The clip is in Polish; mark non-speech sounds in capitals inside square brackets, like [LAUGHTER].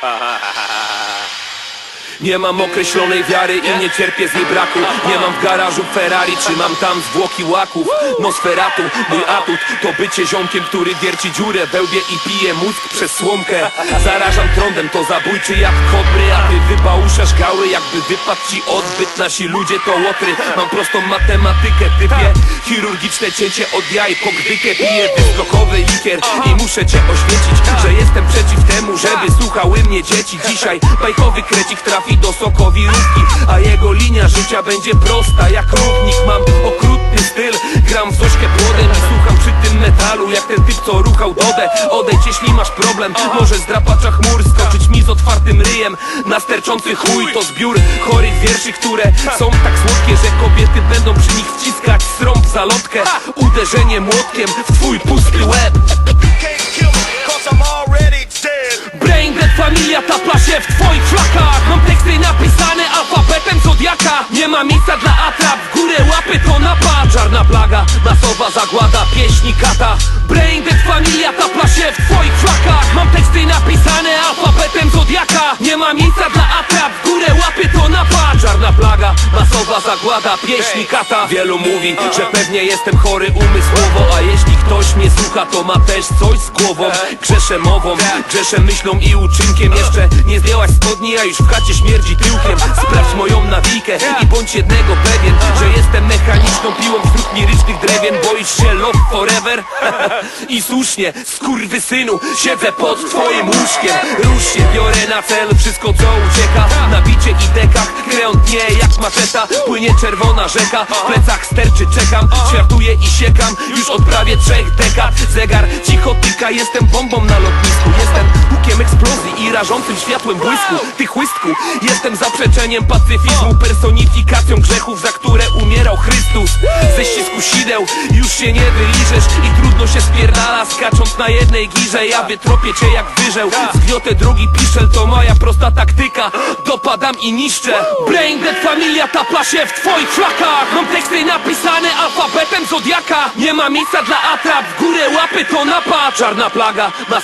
哈哈哈哈哈哈 Nie mam określonej wiary i nie cierpię z niej braku. Nie mam w garażu Ferrari, trzymam tam zwłoki łaków. Nosferatu, mój atut to bycie ziomkiem, który wierci dziurę we łbie i pije mózg przez słomkę. Zarażam trądem, to zabójczy jak kobry A ty wybałuszasz gały, jakby wypadł ci odbyt. Nasi ludzie to łotry, mam prostą matematykę Typie. Chirurgiczne cięcie od jaj Po gdykę piję. Dyslokowy likier I muszę cię oświecić, że jestem przeciw temu Żeby słuchały mnie dzieci. Dzisiaj bajkowy krecik trafi do sokowi rówki A jego linia życia będzie prosta. Jak równik Mam okrutny styl, gram w Zośkę płodem I słucham przy tym metalu. Jak ten typ co ruchał Dodę Odejdź jeśli masz problem, może z drapacza chmur Skoczyć mi z otwartym ryjem. Na sterczący chuj. To zbiór chorych wierszy, które są tak słodkie Że kobiety będą przy nich wciskać srąb w zalotkę Uderzenie młotkiem w twój pusty łeb. Brain familia tapla się w twoich flakach masowa zagłada, pieśni kata. Brain dead familia tapla się w twoich flakach. Mam teksty napisane alfabetem Zodiaka. Nie ma miejsca dla atrap, w górę łapy to napad. Czarna plaga, masowa zagłada, pieśni kata. Wielu mówi, że pewnie jestem chory umysłowo A jeśli ktoś mnie słucha, to ma też coś z głową. Grzeszę mową, grzeszę myślą i uczynkiem. Jeszcze nie zdjęłaś spodni, a już w chacie śmierdzi tyłkiem. [LAUGHS] Sprawdź moją nawijkę i bądź jednego pewien Że jestem I słusznie, synu, siedzę pod twoim łóżkiem. Rusz się, biorę na cel wszystko co ucieka. Na bicie i dekach, dnie jak maczeta Płynie czerwona rzeka, w plecach sterczy czekam. Świartuję i siekam, już od prawie trzech dekad. Zegar cicho tyka, jestem bombą na lotnisku. Jestem hukiem eksplozji i rażącym światłem błysku. Ty chłystku, jestem zaprzeczeniem pacyfizmu Personifikacją grzechów, za które umierał Chrystus. Ze ścisku sideł już się nie wyliżesz I trudno się spierdala skacząc na jednej girze. Ja wytropię cię jak wyżeł. Zgniotę drugi piszel, to moja prosta taktyka. Dopadam i niszczę. Brain dead familia tapla się w twoich flakach. Mam teksty napisane alfabetem Zodiaka. Nie ma miejsca dla atrap, w górę łapy to napad. Czarna plaga, masowa